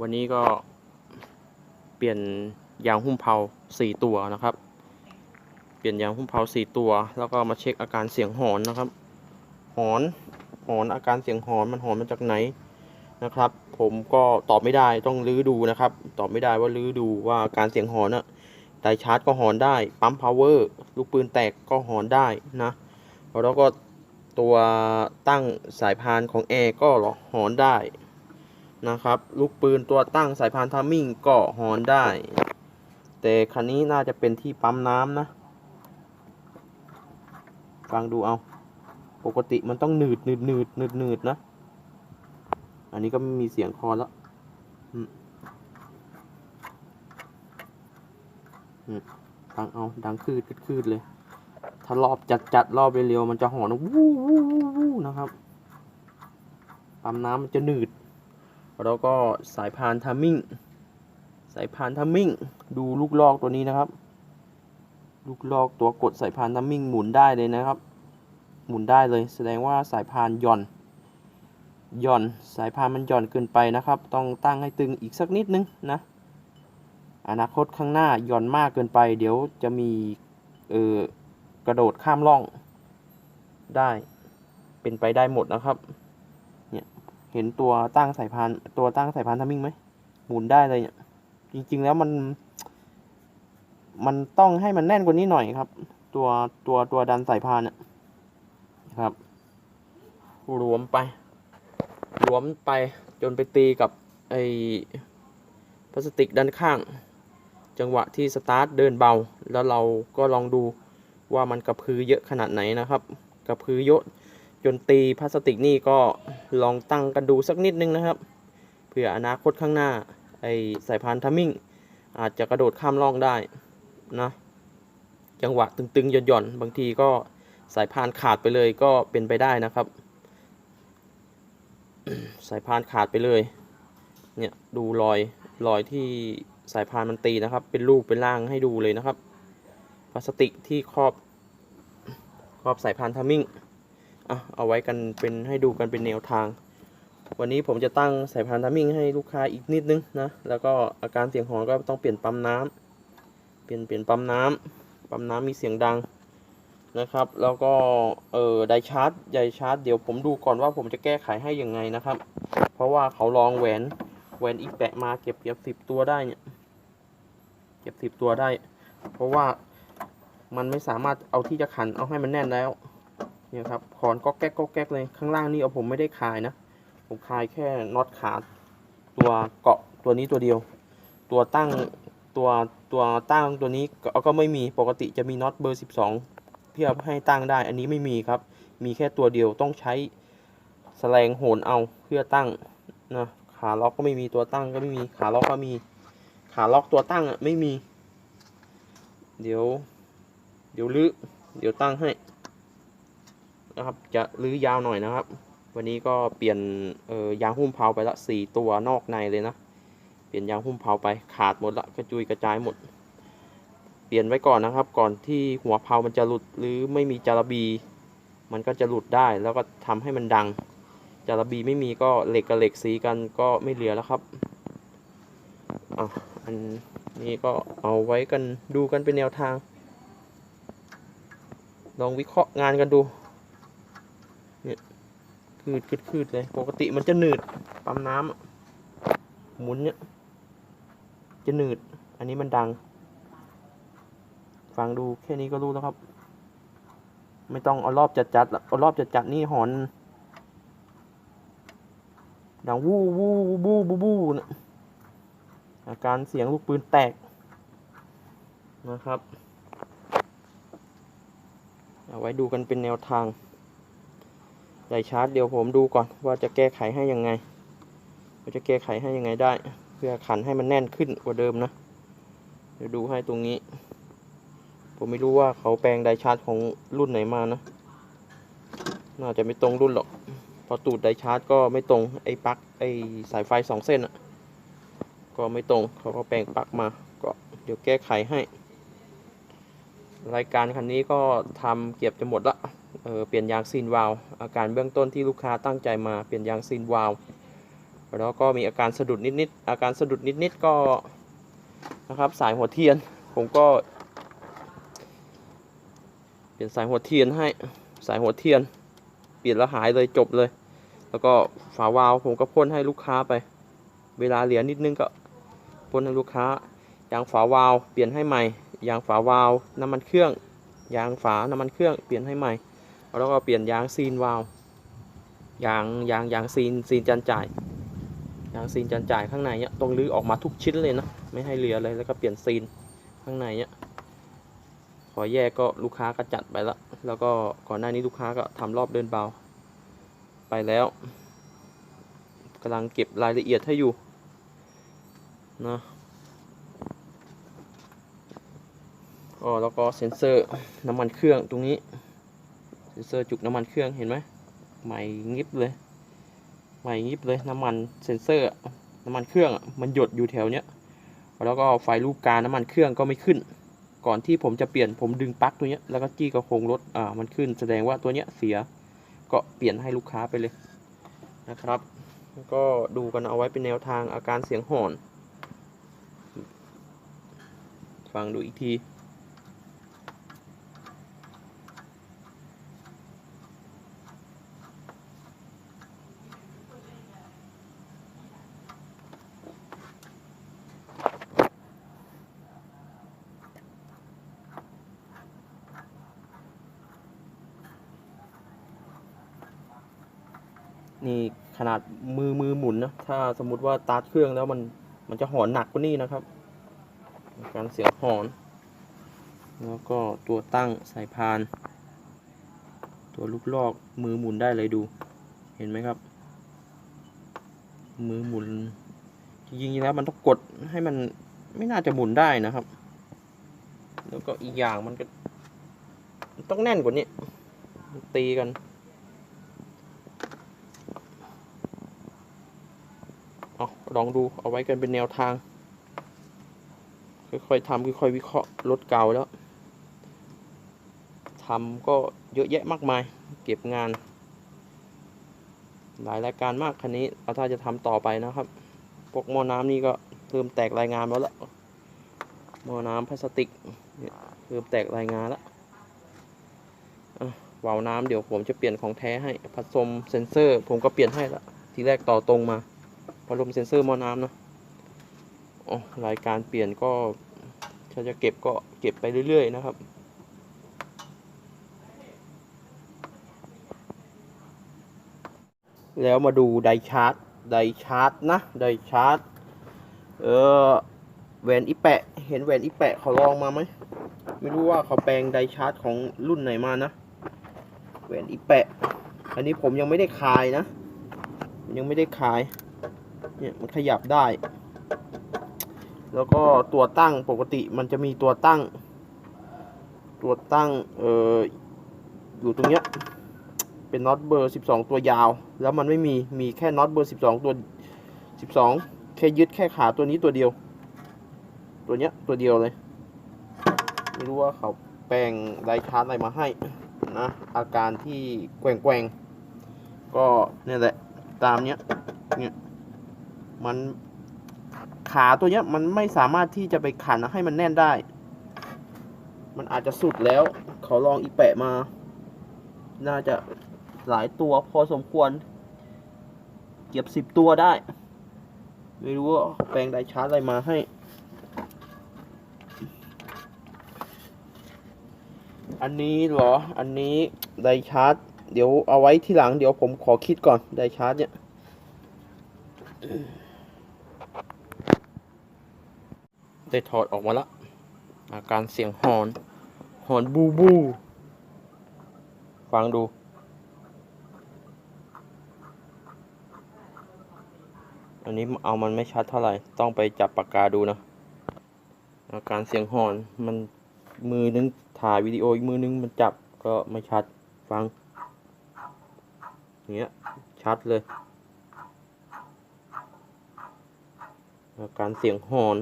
วันนี้ก็เปลี่ยนยางหุ้มเพลาสี่ตัวนะครับ เปลี่ยนยางหุ้มเพลาสี่ตัว แล้วก็มาเช็คอาการเสียงหอนนะครับ หอน หอนอาการเสียงหอนมันหอนมาจากไหนนะครับ ผมก็ตอบไม่ได้ต้องลื้อดูนะครับ ตอบไม่ได้ว่าลื้อดูว่าการเสียงหอนอะไดชาร์จก็หอนได้ ปั๊มพาวเวอร์ ลูกปืนแตกก็หอนได้นะ แล้วก็ตัวตั้งสายพานของแอร์ก็หอนได้ นะครับ ลูกปืนตัวตั้งสายพานทามมิ่งก็หอนได้ แต่คันนี้น่าจะเป็นที่ปั๊มน้ำนะ ฟังดูเอา ปกติมันต้องหนืดหนืดหนืดหนืดหนืดนะ อันนี้ก็ไม่มีเสียงคอแล้วฟังเอาดังคืดคืดเลย ถ้ารอบจัดจัดรอบเร็วๆมันจะหอนวูวู้วู้วู้นะครับ ปั๊มน้ำมันจะหนืด แล้วก็สายพานทัมมิ่ง สายพานทัมมิ่ง ดูลูกลอกตัวนี้นะครับ ลูกลอกตัวกดสายพานทัมมิ่งหมุนได้เลยนะครับ หมุนได้เลย แสดงว่าสายพานหย่อน หย่อน สายพานมันหย่อนเกินไปนะครับ ต้องตั้งให้ตึงอีกสักนิดนึงนะ อนาคตข้างหน้าหย่อนมากเกินไป เดี๋ยวจะมี เออกระโดดข้ามร่องได้ เป็นไปได้หมดนะครับ เห็นตัวตั้งสายพานตัวตั้งสายพานทัมมิ่งไหมหมุนได้เลยเนี่ย จริง ๆ แล้วมัน มันต้องให้มันแน่นกว่านี้หน่อยครับ ตัวตัวตัวดันสายพานเนี่ยครับรวมไป รวมไปจนไปตีกับไอพลาสติกด้านข้าง จังหวะที่สตาร์ทเดินเบา แล้วเราก็ลองดูว่ามันกระพือเยอะขนาดไหนนะครับ กระพือเยอะ จนตีพลาสติกนี่ก็ลองตั้งกันดูสักนิดนึงนะครับ เพื่ออนาคตข้างหน้า ไอ้สายพานทัมมิ่ง อาจจะกระโดดข้ามร่องได้นะจังหวะตึงๆหย่อนๆ บางทีก็สายพานขาดไปเลยก็เป็นไปได้นะครับ สายพานขาดไปเลย เนี่ยดูรอยรอยที่สายพานมันตีนะครับ เป็นรูปเป็นร่างให้ดูเลยนะครับพลาสติกที่ครอบครอบสายพานทัมมิ่ง อะเอาไว้กันเป็นให้ดูกันเป็นแนวทาง วันนี้ผมจะตั้งสายพานทัมมิ่งให้ลูกค้าอีกนิดนึงนะ แล้วก็อาการเสียงหอนก็ต้องเปลี่ยนปั๊มน้ำเปลี่ยนเปลี่ยนปั๊มน้ำปั๊มน้ำมีเสียงดังนะครับ แล้วก็เออไดชาร์จไดชาร์จเดี๋ยวผมดูก่อนว่าผมจะแก้ไขให้ยังไงนะครับ เพราะว่าเขาลองแหวนแหวนอีกแปะมาเก็บเก็บสิบตัวได้เนี่ยเก็บสิบตัวได้ เพราะว่ามันไม่สามารถเอาที่จะขันเอาให้มันแน่นแล้ว เนี่ยครับคอนก็แก๊กก็แก๊กเลยข้างล่างนี่เอาผมไม่ได้คายนะ ผมคายแค่น็อตขาดตัวเกาะตัวนี้ตัวเดียว ตัวตั้งตัวตัวตั้งตัวนี้ก็ก็ไม่มีปกติจะมีน็อตเบอร์ 12เพื่อให้ตั้งได้ อันนี้ไม่มีครับ มีแค่ตัวเดียวต้องใช้แสลงโหนเอาเพื่อตั้งนะขาล็อกก็ไม่มีตัวตั้งก็ไม่มีขาล็อกก็มีขาล็อกตัวตั้งอะไม่มี เดี๋ยว เดี๋ยวลื้อเดี๋ยวตั้งให้ นะครับ จะลื้อยาวหน่อยนะครับ วันนี้ก็เปลี่ยนเออยางหุ้มเพลาไปละสี่ตัวนอกในเลยนะ เปลี่ยนยางหุ้มเพลาไปขาดหมดละกระจุยกระจายหมด เปลี่ยนไว้ก่อนนะครับ ก่อนที่หัวเพลามันจะหลุดหรือไม่มีจารบี มันก็จะหลุดได้แล้วก็ทำให้มันดัง จารบีไม่มีก็เหล็กกับเหล็กสีกันก็ไม่เหลือแล้วครับอะอันนี้ก็เอาไว้กันดูกันเป็นแนวทาง ลองวิเคราะห์งานกันดู คืดคืดคืดเลยปกติมันจะหนืดปั๊มน้ำหมุนเนี่ยจะหนืด อันนี้มันดัง ฟังดูแค่นี้ก็รู้แล้วครับ ไม่ต้องเอารอบจัดจัดเอารอบจัดจัดนี่หอน ดังวู้วู้วู้บู้บู้นะอาการเสียงลูกปืนแตกนะครับ เอาไว้ดูกันเป็นแนวทาง ไดชาร์จเดี๋ยวผมดูก่อนว่าจะแก้ไขให้ยังไงว่าจะแก้ไขให้ยังไงได้ เพื่อขันให้มันแน่นขึ้นกว่าเดิมนะ เดี๋ยวดูให้ตรงนี้ ผมไม่รู้ว่าเขาแปลงไดชาร์จของรุ่นไหนมานะ น่าจะไม่ตรงรุ่นหรอกพอตูดไดชาร์จก็ไม่ตรงไอ้ปลั๊กไอ้สายไฟสองเส้นอะก็ไม่ตรงเขาก็แปลงปลั๊กมาก็เดี๋ยวแก้ไขให้ รายการคันนี้ก็ทำเก็บจะหมดละ เเปลี่ยนยางซีนวาลอาการเบื้องต้นที่ลูกค้าตั้งใจมาเปลี่ยนยางซีนวาลแล้วก็มีอาการสะดุดนิดๆอาการสะดุดนิดๆก็นะครับสายหัวเทียนผมก็ เปลี่ยนสายหัวเทียนให้สายหัวเทียน เปลี่ยนแล้วหายเลยจบเลย แล้วก็ฝาวาลผมก็พ่นให้ลูกค้าไป เวลาเหลือนิดนึงก็พ่นให้ลูกค้ายางฝาวาลเปลี่ยนให้ใหม่ยางฝาวาลน้ำมันเครื่องยางฝาน้ำมันเครื่องเปลี่ยนให้ใหม่ แล้วก็เปลี่ยนยางซีนวาล์วยางยางยางซีนซีนจันจ่ายยางซีนจันจ่ายข้างในเนี้ยต้องรื้อออกมาทุกชิ้นเลยนะไม่ให้เหลือเลยแล้วก็เปลี่ยนซีนข้างในเนี้ยขอแยกก็ลูกค้าก็จัดไปละแล้วก็ก่อนหน้านี้ลูกค้าก็ทำรอบเดินเบา ไปแล้วกำลังเก็บรายละเอียดให้อยู่นะก็แล้วก็เซ็นเซอร์น้ำมันเครื่องตรงนี้ เซนเซอร์จุกน้ำมันเครื่องเห็นไหมใหม่งิบเลยใหม่งิบเลยน้ำมันเซนเซอร์น้ำมันเครื่องมันหยดอยู่แถวเนี้ยแล้วก็ไฟลูกกาน้ำมันเครื่องก็ไม่ขึ้น ก่อนที่ผมจะเปลี่ยนผมดึงปลั๊กตัวเนี้ยแล้วก็จี้กระโคงรถอ่ามันขึ้นแสดงว่าตัวเนี้ยเสียก็เปลี่ยนให้ลูกค้าไปเลยนะครับก็ดูกันเอาไว้เป็นแนวทางอาการเสียงหอน ฟังดูอีกที นี่ขนาดมือมือหมุนนะถ้าสมมุติว่าตาร์ทเครื่องแล้วมันมันจะหอนหนักกว่านี้นะครับ การเสียงหอน แล้วก็ตัวตั้งสายพาน ตัวลูกลอกมือหมุนได้เลยดู เห็นไหมครับ มือหมุนจริงๆแล้วมันต้องกดให้มันไม่น่าจะหมุนได้นะครับ แล้วก็อีกอย่างมันก็ต้องแน่นกว่านี้ตีกัน เอา ลองดูเอาไว้กันเป็นแนวทาง ค่อยๆทำค่อยๆวิเคราะห์รถเก่าแล้วทำก็เยอะแยะมากมาย เก็บงาน หลายรายการมากคันนี้เอาถ้าจะทำต่อไปนะครับพวกหม้อน้ำนี่ก็เริ่มแตกรายงานแล้วละหม้อน้ำพลาสติกเนี่ยเริ่มแตกรายงานแล้วอะวาล์วน้ำเดี๋ยวผมจะเปลี่ยนของแท้ให้พัดลมเซนเซอร์ ผมก็เปลี่ยนให้ละทีแรกต่อตรงมา พัดลมเซ็นเซอร์มอน้ำนอะอ๋อรายการเปลี่ยนก็ถ้าจะเก็บก็เก็บไปเรื่อย ๆ นะครับ แล้วมาดูไดชาร์จไดชาร์จนะ ไดชาร์จเออแหวนอีแปะ เห็นแหวนอีแปะเขาลองมาไหม ไม่รู้ว่าเขาแปลงไดชาร์จของรุ่นไหนมานะ แหวนอีแปะ อันนี้ผมยังไม่ได้ขายนะ ยังไม่ได้ขาย เนี่ยมันขยับได้ แล้วก็ตัวตั้งปกติมันจะมีตัวตั้ง ตัวตั้งเอ่ออยู่ตรงเนี้ยเป็นน็อตเบอร์ 12 ตัวยาว แล้วมันไม่มีมีแค่น็อตเบอร์ 12 ตัว 12 แค่ยึดแค่ขาตัวนี้ตัวเดียว ตัวเนี้ยตัวเดียวเลย ไม่รู้ว่าเขาแปลงไดชาร์จอะไรมาให้นะอาการที่แกว่งๆก็เนี่ยแหละ ตามเนี้ยเนี่ย มันขาตัวเนี้ยมันไม่สามารถที่จะไปขันให้มันแน่นได้ มันอาจจะสุดแล้ว เขาลองอีแปะมา น่าจะหลายตัวพอสมควร เก็บสิบตัวได้ ไม่รู้ว่าแปลงไดชาร์จอะไรมาให้ อันนี้เหรอ อันนี้ไดชาร์จ เดี๋ยวเอาไว้ที่หลัง เดี๋ยวผมขอคิดก่อนไดชาร์จเนี่ย ได้ถอดออกมาละอาการเสียงหอน หอนบูบู ฟังดู อันนี้เอามันไม่ชัดเท่าไหร่ ต้องไปจับปากกาดูนะ อาการเสียงหอนมันมือนึงถ่ายวิดีโออีกมือนึงมันจับก็ไม่ชัด ฟังเงี้ย ชัดเลย อาการเสียงหอน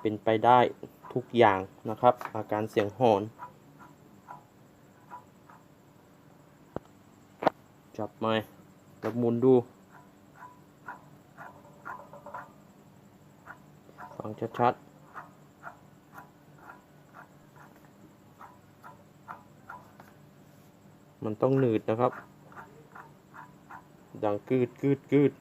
เป็นไปได้ทุกอย่างนะครับ อาการเสียงหอน จับมาแล้วหมุนดู ฟังชัด ๆมันต้องหนืดนะครับ ดังกืดกืดกืด